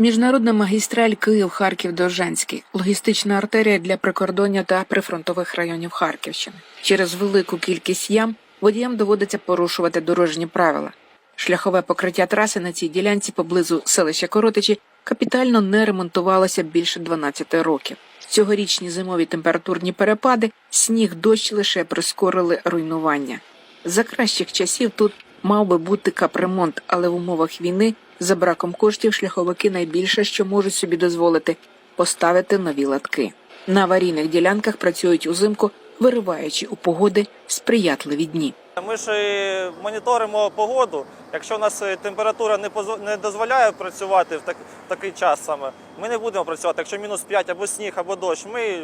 Міжнародна магістраль Київ-Харків-Довжанський логістична артерія для прикордоння та прифронтових районів Харківщини. Через велику кількість ям водіям доводиться порушувати дорожні правила. Шляхове покриття траси на цій ділянці поблизу селища Коротичі капітально не ремонтувалося більше 12 років. Цьогорічні зимові температурні перепади, сніг, дощ лише прискорили руйнування. За кращих часів тут мав би бути капремонт, але в умовах війни за браком коштів шляховики найбільше, що можуть собі дозволити поставити нові латки. На аварійних ділянках працюють узимку, вириваючи у погоди сприятливі дні. Ми ж е, моніторимо погоду. Якщо у нас е, температура не дозволяє працювати в, так, в такий час саме, ми не будемо працювати. Якщо мінус 5 або сніг, або дощ, ми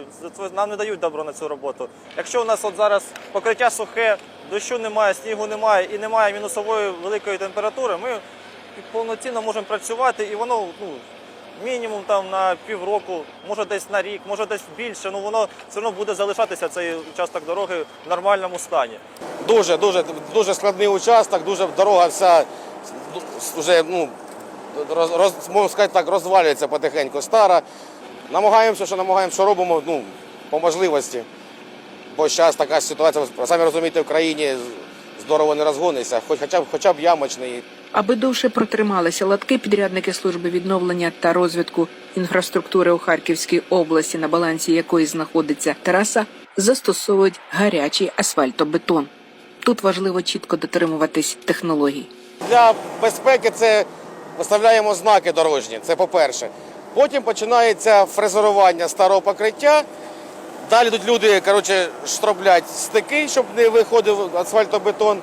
нам не дають добро на цю роботу. Якщо у нас от зараз покриття сухе, дощу немає, снігу немає і немає мінусової великої температури, ми повноцінно можемо працювати, і воно ну, мінімум там на півроку, може десь на рік, може десь більше. Ну воно все одно буде залишатися цей участок дороги в нормальному стані. Дуже, дуже, дуже складний участок, дуже дорога вся вже, ну, роз, можна сказати так, розвалюється потихеньку. Стара. Намагаємося, що намагаємося, що робимо, ну, по можливості. Бо зараз така ситуація, самі розумієте, в країні здорово не розгониться, хоч, хоча, б, хоча б ямочний. Аби довше протрималися латки, підрядники служби відновлення та розвитку інфраструктури у Харківській області, на балансі якої знаходиться траса, застосовують гарячий асфальтобетон. Тут важливо чітко дотримуватись технологій. Для безпеки це виставляємо знаки дорожні, це по-перше. Потім починається фрезерування старого покриття. Далі тут люди коротше, штроблять стики, щоб не виходив асфальтобетон.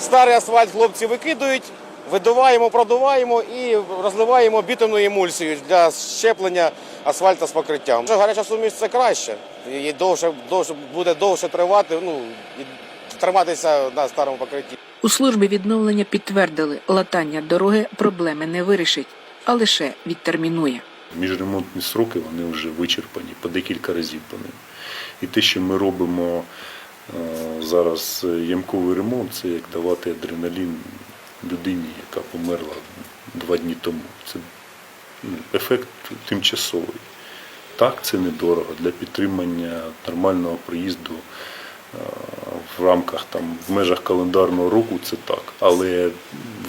Старий асфальт хлопці викидують, видуваємо, продуваємо і розливаємо бітумну емульсію для щеплення асфальту з покриттям. Гаряча суміш це краще. І довше, довше буде довше тривати, ну, триматися на старому покритті. У службі відновлення підтвердили, латання дороги проблеми не вирішить, а лише відтермінує. Міжремонтні сроки вони вже вичерпані по декілька разів по ним. І те, що ми робимо е, зараз ямковий ремонт, це як давати адреналін людині, яка померла два дні тому. Це ну, ефект тимчасовий. Так, це недорого для підтримання нормального проїзду е, в рамках там в межах календарного року це так. Але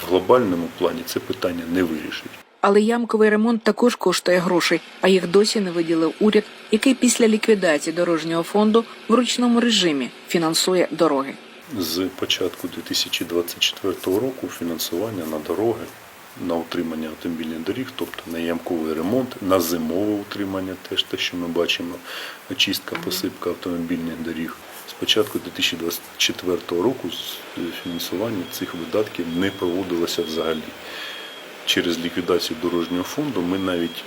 в глобальному плані це питання не вирішить. Але ямковий ремонт також коштує грошей, а їх досі не виділив уряд, який після ліквідації дорожнього фонду в ручному режимі фінансує дороги. З початку 2024 року фінансування на дороги, на утримання автомобільних доріг, тобто на ямковий ремонт, на зимове утримання, теж те, що ми бачимо, очистка, посипка автомобільних доріг. З початку 2024 року фінансування цих видатків не проводилося взагалі. Через ліквідацію дорожнього фонду ми навіть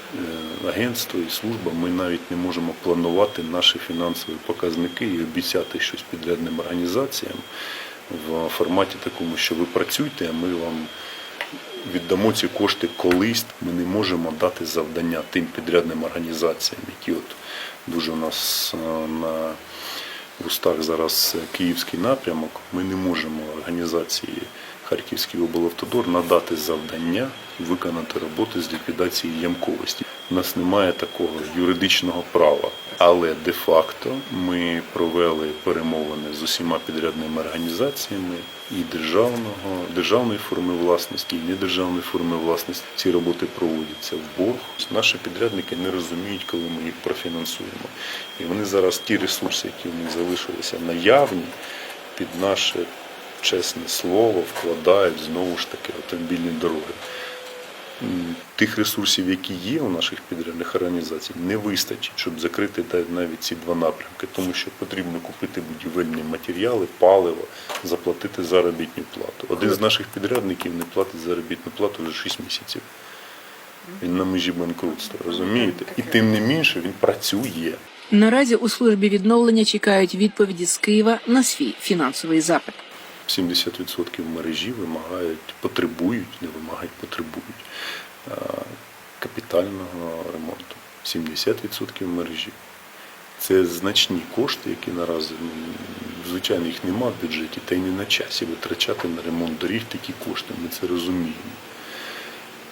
е, агентство і служба, ми навіть не можемо планувати наші фінансові показники і обіцяти щось підрядним організаціям в форматі такому, що ви працюєте, а ми вам віддамо ці кошти колись. Ми не можемо дати завдання тим підрядним організаціям, які от дуже у нас е, на в устах зараз київський напрямок. Ми не можемо організації Харківський облавтодор надати завдання виконати роботи з ліквідації ямковості. У нас немає такого юридичного права, але де-факто ми провели перемовини з усіма підрядними організаціями і державного, державної форми власності, і недержавної форми власності. Ці роботи проводяться в борг. Наші підрядники не розуміють, коли ми їх профінансуємо. І вони зараз ті ресурси, які в них залишилися наявні, під наше чесне слово вкладають знову ж таки автомобільні дороги. Тих ресурсів, які є у наших підрядних організацій, не вистачить, щоб закрити навіть ці два напрямки, тому що потрібно купити будівельні матеріали, паливо, заплатити заробітну плату. Один з наших підрядників не платить заробітну плату вже 6 місяців. Він на межі банкрутства, розумієте? І тим не менше він працює. Наразі у службі відновлення чекають відповіді з Києва на свій фінансовий запит. 70% мережі вимагають, потребують, не вимагають, потребують капітального ремонту. 70% мережі. Це значні кошти, які наразі, звичайно, їх нема в бюджеті, та й не на часі витрачати на ремонт доріг такі кошти. Ми це розуміємо.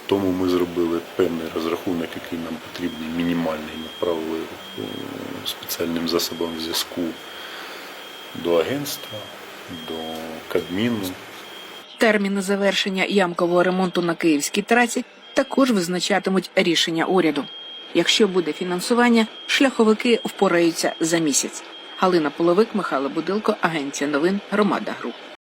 Тому ми зробили певний розрахунок, який нам потрібний, мінімальний, направили е, спеціальним засобам зв'язку до агентства, до Кабміну. Терміни завершення ямкового ремонту на київській трасі також визначатимуть рішення уряду. Якщо буде фінансування, шляховики впораються за місяць. Галина Половик, Михайло Будилко, Агенція новин Громада Груп.